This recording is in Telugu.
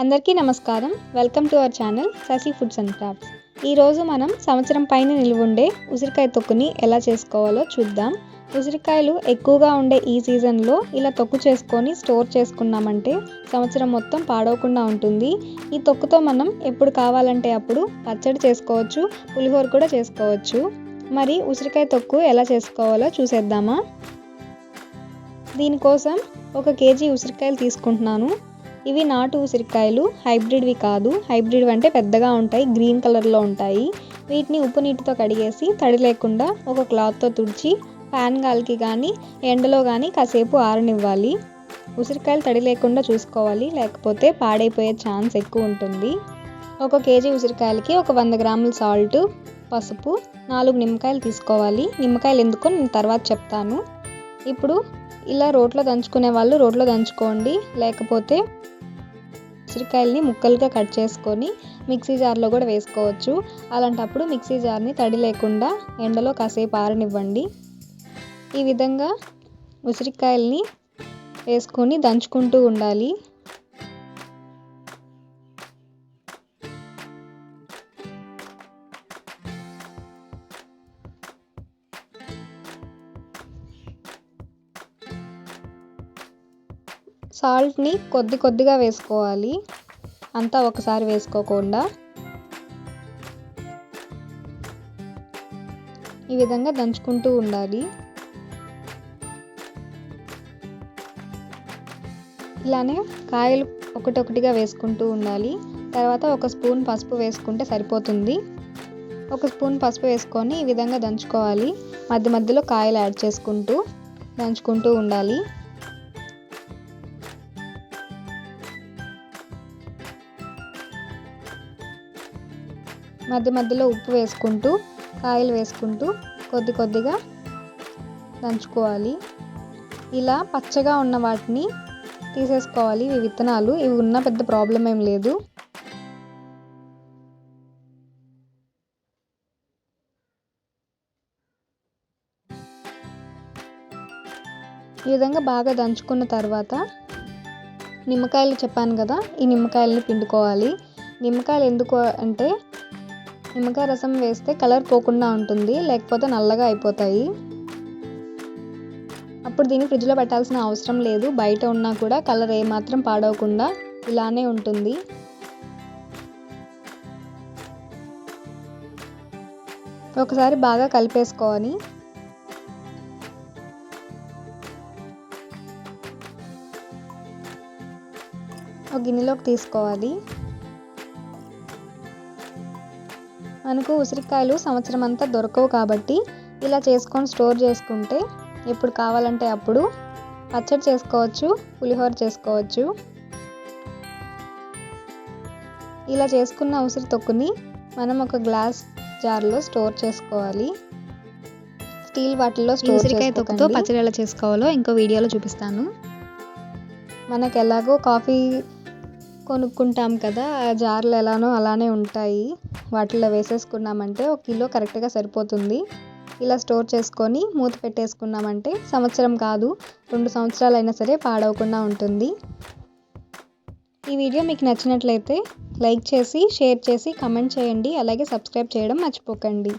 అందరికీ నమస్కారం. Welcome to our channel Sashi foods and crafts. ఈరోజు మనం సంవత్సరం పైన నిలువుండే ఉసిరికాయ తొక్కుని ఎలా చేసుకోవాలో చూద్దాం. ఉసిరికాయలు ఎక్కువగా ఉండే ఈ సీజన్లో ఇలా తొక్కు చేసుకొని స్టోర్ చేసుకున్నామంటే సంవత్సరం మొత్తం పాడవకుండా ఉంటుంది. ఈ తొక్కుతో మనం ఎప్పుడు కావాలంటే అప్పుడు పచ్చడి చేసుకోవచ్చు పులిహోర కూడా చేసుకోవచ్చు. మరి ఉసిరికాయ తొక్కు ఎలా చేసుకోవాలో చూసేద్దామా? దీనికోసం ఒక కేజీ ఉసిరికాయలు తీసుకుంటున్నాను. ఇవి నాటు ఉసిరికాయలు. హైబ్రిడ్వి కాదు. హైబ్రిడ్ అంటే పెద్దగా ఉంటాయి గ్రీన్ కలర్లో ఉంటాయి. వీటిని ఉప్పు నీటితో కడిగేసి తడి లేకుండా ఒక క్లాత్తో తుడిచి ఫ్యాన్ గాలికి కానీ ఎండలో కానీ కాసేపు ఆరనివ్వాలి. ఉసిరికాయలు తడి లేకుండా చూసుకోవాలి. లేకపోతే పాడైపోయే ఛాన్స్ ఎక్కువ ఉంటుంది. ఒక కేజీ ఉసిరికాయలకి ఒక వంద గ్రాముల సాల్ట్ పసుపు నాలుగు నిమ్మకాయలు తీసుకోవాలి. నిమ్మకాయలు ఎందుకో నేను తర్వాత చెప్తాను. ఇప్పుడు ఇలా రోట్లో దంచుకునే వాళ్ళు రోట్లో దంచుకోండి. లేకపోతే ఉసిరికాయల్ని ముక్కలుగా కట్ చేసుకొని మిక్సీ జార్లో కూడా వేసుకోవచ్చు. అలాంటప్పుడు మిక్సీ జార్ని తడి లేకుండా ఎండలో కాసేపు ఆరనివ్వండి. ఈ విధంగా ఉసిరికాయల్ని వేసుకొని దంచుకుంటూ ఉండాలి. సాల్ట్ని కొద్ది కొద్దిగా వేసుకోవాలి. అంతా ఒకసారి వేసుకోకుండా. ఈ విధంగా దంచుకుంటూ ఉండాలి. ఇలానే కాయలు ఒకటొకటిగా వేసుకుంటూ ఉండాలి. తర్వాత ఒక స్పూన్ పసుపు వేసుకుంటే సరిపోతుంది. ఒక స్పూన్ పసుపు వేసుకొని ఈ విధంగా దంచుకోవాలి. మధ్య మధ్యలో కాయలు యాడ్ చేసుకుంటూ దంచుకుంటూ ఉండాలి. మధ్య మధ్యలో ఉప్పు వేసుకుంటూ కాయలు వేసుకుంటూ కొద్ది కొద్దిగా దంచుకోవాలి. ఇలా పచ్చగా ఉన్న వాటిని తీసేసుకోవాలి. ఇవి విత్తనాలు. ఇవి ఉన్న పెద్ద ప్రాబ్లం ఏం లేదు. ఈ విధంగా బాగా దంచుకున్న తర్వాత నిమ్మకాయలు చెప్పాను కదా ఈ నిమ్మకాయలని పిండుకోవాలి. నిమ్మకాయలు ఎందుకు అంటే నిమ్మకాయ రసం వేస్తే కలర్ పోకుండా ఉంటుంది లేకపోతే నల్లగా అయిపోతాయి. అప్పుడు దీన్ని ఫ్రిడ్జ్లో పెట్టాల్సిన అవసరం లేదు. బయట ఉన్నా కూడా కలర్ ఏమాత్రం పాడవకుండా ఇలానే ఉంటుంది. ఒకసారి బాగా కలిపేసుకోవాలి ఒక గిన్నెలోకి తీసుకోవాలి. మనకు ఉసిరికాయలు సంవత్సరం అంతా దొరకవు కాబట్టి ఇలా చేసుకొని స్టోర్ చేసుకుంటే ఎప్పుడు కావాలంటే అప్పుడు పచ్చడి చేసుకోవచ్చు పులిహోర చేసుకోవచ్చు. ఇలా చేసుకున్న ఉసిరి తొక్కుని మనం ఒక గ్లాస్ జార్లో స్టోర్ చేసుకోవాలి. స్టీల్ వాటిల్లో ఉసిరికాయ తొక్కుతో పచ్చడి ఎలా చేసుకోవాలో ఇంకో వీడియోలో చూపిస్తాను. మనకు ఎలాగో కాఫీ కొనుక్కుంటాం కదా ఆ జార్లు ఎలానో అలానే ఉంటాయి. వాటిలో వేసేసుకున్నామంటే ఒక కిలో కరెక్ట్గా సరిపోతుంది. ఇలా స్టోర్ చేసుకొని మూత పెట్టేసుకున్నామంటే సంవత్సరం కాదు రెండు సంవత్సరాలు అయినా సరే పాడవకుండా ఉంటుంది. ఈ వీడియో మీకు నచ్చినట్లయితే లైక్ చేసి షేర్ చేసి కమెంట్ చేయండి. అలాగే సబ్స్క్రైబ్ చేయడం మర్చిపోకండి.